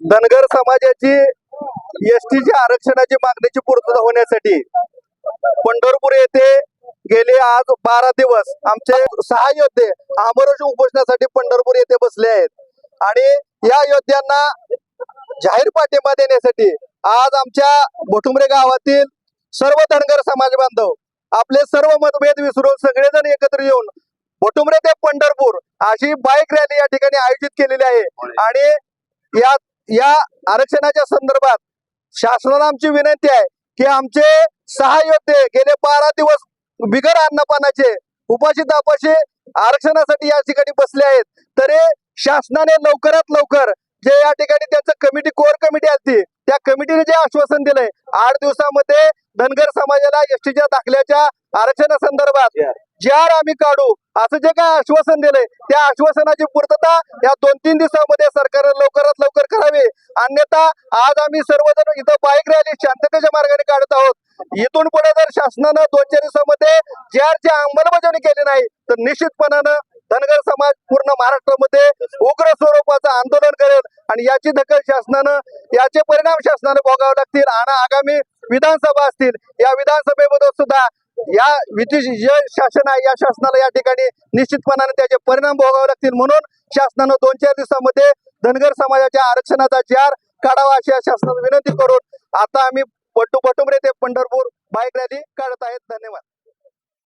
धनगर समाजाची एसटीच्या आरक्षणाची मागणीची पूर्तता होण्यासाठी पंढरपूर येथे गेले आज बारा दिवस. आमचे सहा योद्धे आमरोष उपोषणासाठी पंढरपूर येथे बसले आहेत. आणि या योद्ध्यांना जाहीर पाठिंबा देण्यासाठी आज आमच्या भोटुमरे गावातील सर्व धनगर समाज बांधव आपले सर्व मतभेद विसरून सगळेजण एकत्र येऊन भोटुमरे ते पंढरपूर अशी बाईक रॅली या ठिकाणी आयोजित केलेली आहे. आणि या या आरक्षणाच्या संदर्भात शासनाला आमची विनंती आहे की आमचे सहा योद्धे गेले बारा दिवस बिगर अन्नपानाचे उपाशी तापाशी आरक्षणासाठी या ठिकाणी बसले आहेत. तरी शासनाने लवकरात लवकर जे या ठिकाणी त्यांचं कमिटी कोर कमिटी असते त्या कमिटीने जे आश्वासन दिलंय आठ दिवसामध्ये धनगर समाजाला एसटीच्या दाखल्याच्या आरक्षणासंदर्भात जे आर आम्ही काढू. असं जे काय आश्वासन दिलंय त्या आश्वासनाची पूर्तता या दोन तीन दिवसामध्ये सरकारने लवकरात लवकर करावी. अन्यथा आज आम्ही सर्वजण इथं बाईक रॅली शांततेच्या मार्गाने काढत आहोत. इथून पुढे जर शासनानं दोन चार दिवसामध्ये जे आरची अंमलबजावणी केली नाही तर निश्चितपणानं धनगर समाज पूर्ण महाराष्ट्रामध्ये उग्र स्वरूपाचं आंदोलन करेल आणि याची दखल शासनानं याचे परिणाम शासनाने भोगावे लागतील आणि आगामी विधानसभा असतील. या विधानसभेमध्ये सुद्धा या विधी जे शासन आहे या शासनाला या ठिकाणी निश्चितपणाने त्याचे परिणाम भोगावे लागतील म्हणून शासनानं दोन चार दिवसामध्ये धनगर समाजाच्या आरक्षणाचा जार काढावा अशी या शासनाला विनंती करून आता आम्ही पट्टू पटुमरे ते पंढरपूर बाईक रॅली काढत आहेत. धन्यवाद.